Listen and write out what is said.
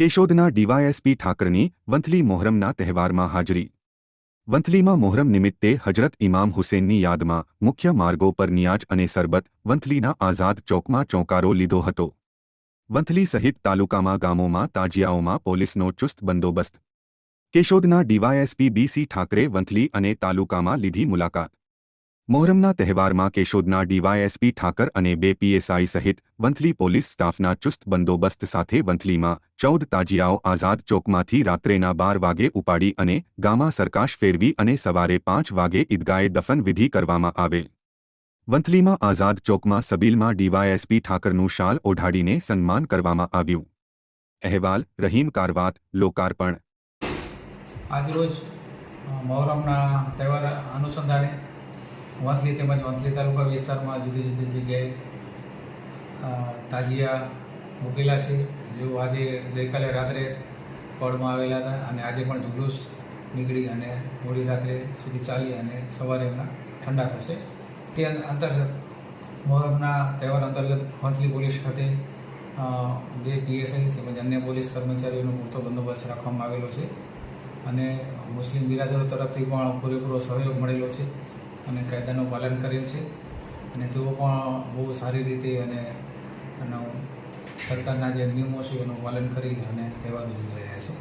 કેશોદના DYSP ઠાકરની Vanthali મોહરમના તહેવારમાં હાજરી. વંથલીમાં મોહરમ નિમિત્તે હજરત ઇમામ હુસેનની યાદમાં મુખ્ય માર્ગો પર નિયાજ અને સરબત વંથલીના આઝાદ ચોકમાં ચોંકારો લીધો હતો. વંથલી સહિત તાલુકામાં ગામોમાં તાજિયાઓમાં પોલીસનો ચુસ્ત બંદોબસ્ત. કેશોદના ડીવાયએસપી બીસી ઠાકરે વંથલી અને તાલુકામાં લીધી મુલાકાત. મોહરમના તહેવારમાં કેશોદના ડીવાયએસપી ઠાકર અને બે પીએસઆઈ સહિત વંથલી પોલીસ સ્ટાફના ચુસ્ત બંદોબસ્ત સાથે વંથલીમાં ચૌદ તાજિયાઓ આઝાદ ચોકમાંથી રાત્રેના બાર વાગે ઉપાડી અને ગામા સરકાશ ફેરવી અને સવારે પાંચ વાગે ઈદગાએ દફન વિધિ કરવામાં આવેલ. વંથલીમાં આઝાદ ચોકમાં સબીલમાં ડીવાયએસપી ઠાકરનું શાલ ઓઢાડીને સન્માન કરવામાં આવ્યું. અહેવાલ, રહીમ કારવાત, લોકાર્પણ. આજરોજ મોહરમના તહેવાર અનુસંધાને વંથલી તેમજ વંથલી તાલુકા વિસ્તારમાં જુદી જુદી જગ્યાએ તાજિયા મૂકેલા છે. જેઓ આજે ગઈકાલે રાત્રે પળમાં આવેલા હતા અને આજે પણ જુલુસ નીકળી અને મોડી રાત્રે સુધી ચાલી અને સવારે એમના ઠંડા થશે. તે અંતર્ગત મોહરમના તહેવાર અંતર્ગત વંથલી પોલીસ ખાતે બે પીએસઆઈ તેમજ અન્ય પોલીસ કર્મચારીઓનો પૂરતો બંદોબસ્ત રાખવામાં આવેલો છે. અને મુસ્લિમ બિરાદરો તરફથી પણ પૂરેપૂરો સહયોગ મળેલો છે. અને કાયદાનું પાલન કરેલ છે. અને તેઓ પણ બહુ સારી રીતે અને સરકારના જે નિયમો છે એનું પાલન કરી અને તહેવાર ઉજવી રહ્યા છે.